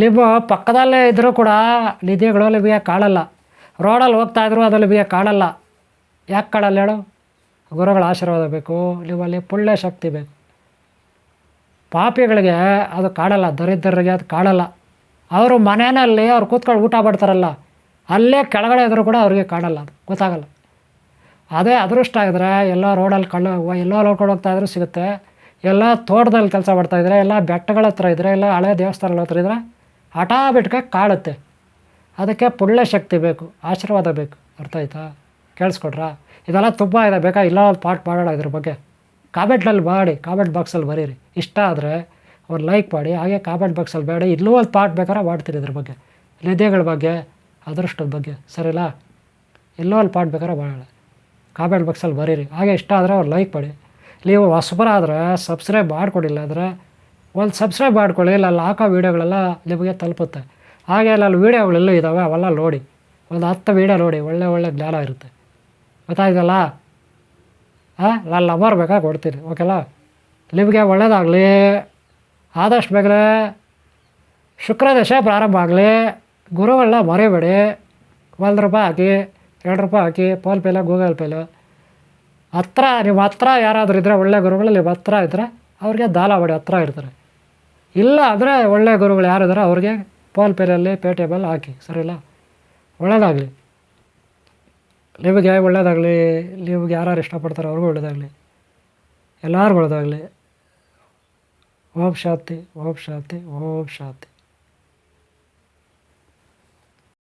ಲಿಂಬು, ಪಕ್ಕದಲ್ಲೇ ಇದ್ದರೂ ಕೂಡ ನಿಧಿಗಳು ನಿಮಗೆ ಕಾಣಲ್ಲ ರೋಡಲ್ಲಿ ಹೋಗ್ತಾ ಇದ್ರು ಅದು ನಿಮಗೆ ಕಾಣಲ್ಲ ಯಾಕೆ ಕಾಣಲ್ಲ ಹೇಳು? ಗುರುಗಳ ಆಶೀರ್ವಾದ ಬೇಕು ನಿಮ್ಮಲ್ಲಿ ಪುಳ್ಳೆ ಶಕ್ತಿ ಬೇಕು. ಪಾಪಿಗಳಿಗೆ ಅದು ಕಾಣಲ್ಲ ದರಿದ್ರರಿಗೆ ಅದು ಕಾಣಲ್ಲ ಅವರು ಮನೆಯಲ್ಲಿ, ಅವ್ರು ಕೂತ್ಕೊಂಡು ಊಟ ಮಾಡ್ತಾರಲ್ಲ, ಅಲ್ಲೇ ಕೆಳಗಡೆ ಇದ್ದರೂ ಕೂಡ ಅವ್ರಿಗೆ ಕಾಣಲ್ಲ ಅದು, ಗೊತ್ತಾಗಲ್ಲ. ಅದೇ ಅದೃಷ್ಟ ಆಗಿದ್ರೆ ಎಲ್ಲ ರೋಡಲ್ಲಿ ಕಳ್ಳ ಎಲ್ಲ ನೋಡ್ಕೊಂಡು ಹೋಗ್ತಾ ಇದ್ರೂ ಸಿಗುತ್ತೆ. ಎಲ್ಲ ತೋಟದಲ್ಲಿ ಕೆಲಸ ಮಾಡ್ತಾಯಿದ್ರೆ ಎಲ್ಲ ಬೆಟ್ಟಗಳ ಹತ್ರ ಇದ್ದರೆ ಎಲ್ಲ ಹಳೆ ದೇವಸ್ಥಾನಗಳ ಹತ್ರ ಇದ್ದರೆ ಹಠ ಬಿಟ್ಕೆ ಕಾಡುತ್ತೆ. ಅದಕ್ಕೆ ಪುಳ್ಳೆ ಶಕ್ತಿ ಬೇಕು, ಆಶೀರ್ವಾದ ಬೇಕು. ಅರ್ಥ ಆಯ್ತಾ? ಕೇಳಿಸ್ಕೊಟ್ರಾ ಇದೆಲ್ಲ ತುಂಬ ಇದೆ. ಬೇಕಾ ಇಲ್ಲ ಪಾಠ ಮಾಡೋಣ ಇದ್ರ ಬಗ್ಗೆ. ಕಾಮೆಂಟ್ನಲ್ಲಿ ಮಾಡಿ ಕಾಮೆಂಟ್ ಬಾಕ್ಸಲ್ಲಿ ಬರೀರಿ. ಇಷ್ಟ ಆದರೆ ಒಂದು ಲೈಕ್ ಮಾಡಿ, ಹಾಗೆ ಕಾಮೆಂಟ್ ಬಾಕ್ಸಲ್ಲಿ ಬೇಡ. ಇಲ್ಲೂ ಒಂದು ಪಾಠ ಬೇಕಾದ್ರೆ ಮಾಡ್ತೀರಿ ಇದ್ರ ಬಗ್ಗೆ. ನಿದ್ದೆಗಳ ಬಗ್ಗೆ, ಅದೃಷ್ಟದ ಬಗ್ಗೆ. ಸರಿನಾ? ಎಲ್ಲೋ ಒಂದು ಪಾಠ ಬೇಕಾದ್ರೆ ಮಾಡೋಣ. ಕಾಮೆಂಟ್ ಬಾಕ್ಸಲ್ಲಿ ಬರೀರಿ. ಹಾಗೆ ಇಷ್ಟ ಆದರೆ ಅವ್ರು ಲೈಕ್ ಮಾಡಿ. ನೀವು ಹೊಸಬರಾದರೆ ಸಬ್ಸ್ಕ್ರೈಬ್ ಮಾಡಿಕೊಡಿಲ್ಲ ಅಂದರೆ ಒಂದು ಸಬ್ಸ್ಕ್ರೈಬ್ ಮಾಡ್ಕೊಳ್ಳಿ ಅಲ್ಲಿ ಹಾಕೋ ವೀಡಿಯೋಗಳೆಲ್ಲ ನಿಮಗೆ ತಲುಪುತ್ತೆ. ಹಾಗೆ ಅಲ್ಲಿ ವೀಡಿಯೋಗಳೆಲ್ಲೂ ಇದ್ದಾವೆ ಅವೆಲ್ಲ ನೋಡಿ. ಒಂದು ಹತ್ತು ವೀಡಿಯೋ ನೋಡಿ, ಒಳ್ಳೆ ಒಳ್ಳೆ ಜ್ಞಾನ ಇರುತ್ತೆ. ಗೊತ್ತಾಯ್ತಲ್ಲ? ಹಾಂ ನಾನು ನಂಬರ್ ಬೇಕಾ ಕೊಡ್ತೀನಿ ಓಕೆಲ್ಲ ನಿಮಗೆ ಒಳ್ಳೇದಾಗಲಿ. ಆದಷ್ಟು ಬೇಗನೆ ಶುಕ್ರದಶೆ ಪ್ರಾರಂಭ ಆಗಲಿ. ಗುರುಗಳನ್ನ ಮರಿಬೇಡಿ. ಒಂದು ರೂಪಾಯಿ ಹಾಕಿ. ಎರಡು ರೂಪಾಯಿ ಹಾಕಿ, ಪೇಲ ಗೂಗಲ್ ಪೇಲು. ಹತ್ರ, ನಿಮ್ಮ ಹತ್ರ ಯಾರಾದರೂ ಇದ್ದರೆ ಒಳ್ಳೆ ಗುರುಗಳು, ನಿಮ್ಮ ಹತ್ರ ಇದ್ದರೆ ಅವ್ರಿಗೆ ದಾಲ ಮಾಡಿ ಹತ್ರ ಇರ್ತಾರೆ. ಇಲ್ಲ ಅಂದರೆ ಒಳ್ಳೆ ಗುರುಗಳು ಯಾರಿದ್ದಾರೆ ಅವ್ರಿಗೆ ಪೇ ಪೇಟಿಎಮಲ್ಲಿ ಹಾಕಿ ಸರಿಲ್ಲ ಒಳ್ಳೇದಾಗಲಿ. ನಿಮಗೆ ಒಳ್ಳೆಯದಾಗಲಿ ನಿಮ್ಗೆ ಯಾರು ಇಷ್ಟಪಡ್ತಾರೆ ಅವ್ರಿಗೂ ಒಳ್ಳೇದಾಗಲಿ. ಎಲ್ಲರಿಗೂ ಒಳ್ಳೇದಾಗಲಿ. ಓಂ ಶಾಂತಿ ಓಂ ಶಾಂತಿ ಓಂ ಶಾಂತಿ.